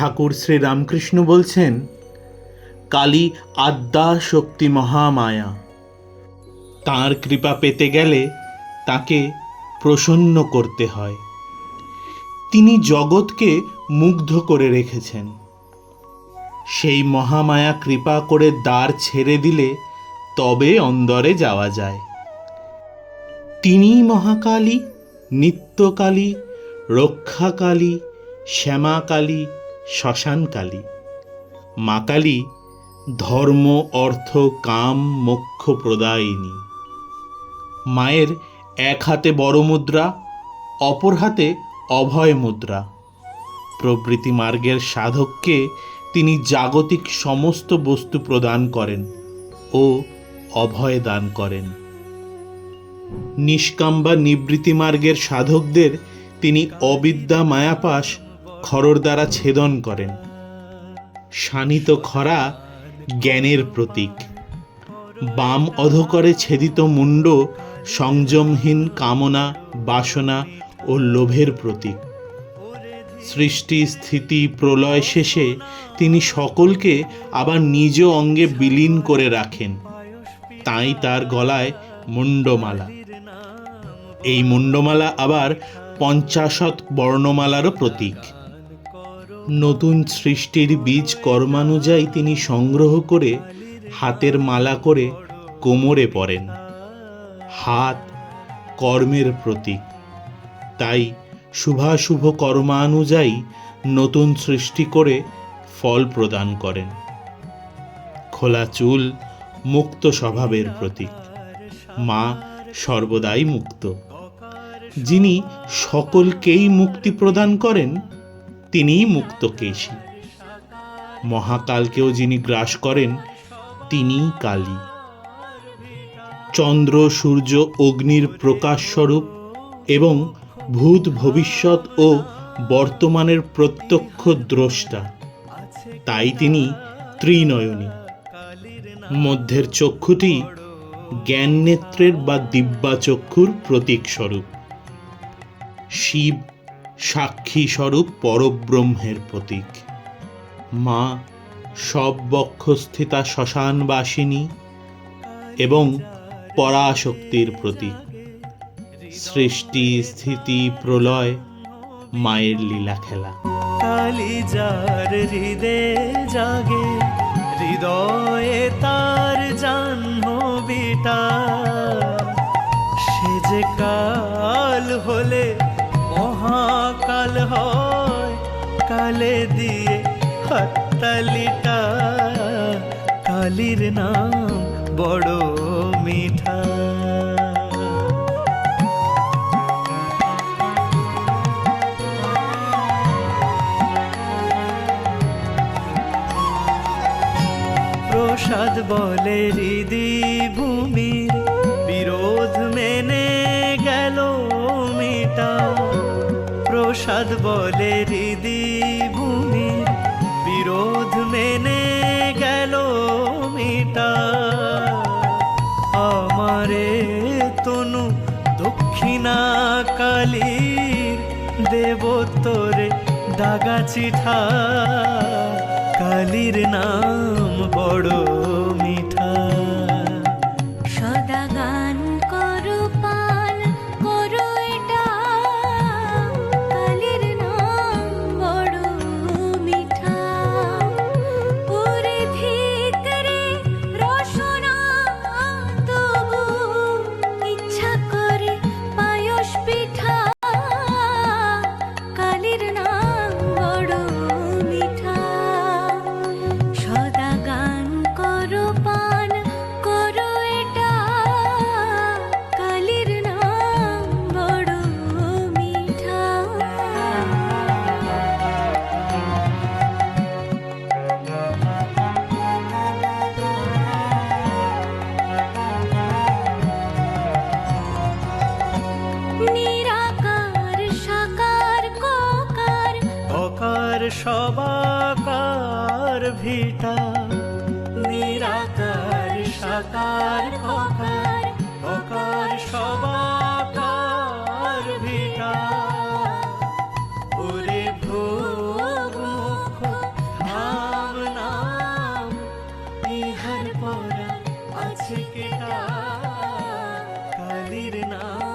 ঠাকুর শ্রী রামকৃষ্ণ বলছেন, কালী আদ্যা শক্তি মহামায়া। তার কৃপা পেতে গেলে তাকে প্রসন্ন করতে হয়। তিনি জগৎকে মুগ্ধ করে রেখেছেন। সেই মহামায়া কৃপা করে দ্বার ছেড়ে দিলে তবে অন্দরে যাওয়া যায়। তিনিই মহাকালী, নিত্যকালী, রক্ষাকালী, শ্যামাকালী শ্মশানকালী মা কালী ধর্ম, অর্থ, কাম, মোক্ষ প্রদায়িনী। মায়ের এক হাতে বড় মুদ্রা, অপর হাতে অভয় মুদ্রা। প্রবৃত্তি মার্গের সাধককে তিনি জাগতিক সমস্ত বস্তু প্রদান করেন ও অভয় দান করেন। নিষ্কাম বা নিবৃত্তি মার্গের সাধকদের তিনি অবিদ্যা, মায়াপাশ খরর দ্বারা ছেদন করেন। শানিত খরা জ্ঞানের প্রতীক। বাম অধকরে ছেদিত মুন্ড সংযমহীন কামনা, বাসনা ও লোভের প্রতীক। সৃষ্টি, স্থিতি, প্রলয় শেষে তিনি সকলকে আবার নিজ অঙ্গে বিলীন করে রাখেন। তাই তার গলায় মুন্ডমালা এই মুন্ডমালা আবার পঞ্চাশত বর্ণমালারও প্রতীক। নতুন সৃষ্টির বীজ কর্মানুযায়ী তিনি সংগ্রহ করে হাতের মালা করে কোমরে পড়েন হাত কর্মের প্রতীক। তাই শুভাশুভ কর্মানুযায়ী নতুন সৃষ্টি করে ফল প্রদান করেন। খোলা চুল মুক্ত স্বভাবের প্রতীক। মা সর্বদাই মুক্ত। যিনি সকলকেই মুক্তি প্রদান করেন তিনিই মুক্তকেশী মহাকালকেও যিনি গ্রাস করেন, তিনিই কালী। চন্দ্র, সূর্য, অগ্নির প্রকাশ স্বরূপ এবং ভূত ভবিষ্যৎ ও বর্তমানের প্রত্যক্ষ দ্রষ্টা, তাই তিনি ত্রিনয়নী। মধ্যের চক্ষুটি জ্ঞান নেত্রের বা দিব্যা চক্ষুর প্রতীক স্বরূপ শিব সাক্ষী স্বরূপ পরব্রহ্মের প্রতীক। মা সব বক্ষস্থিতা শ্মশানবাসিনী এবং পরাশক্তির প্রতীক। সৃষ্টি, স্থিতি, প্রলয়, মায়ের লীলা খেলা। কালি যার হৃদে জাগে, হৃদয়ে তার জাহ্নবীটা সে যে কাল হলে মহাকাল হয় কালে দিয়ে হাততালিটা। কালির নাম বড় মিঠা। প্রসাদ বলে হৃদি ভূমির প্রসাদ বলে হৃদি ভূমির বিরোধ মেনে গেল মিটা আমারে তনু দক্ষিণা কালীর দেবতরে দাগা চিঠা। কালীর নাম বড় সবাকার ভিটা, নিরাকার সাকার অকার অকার সবাকার ভিটা। ওরে ভোগ মুখ নাম, ইহার পরা আছে কেটা কালির নাম?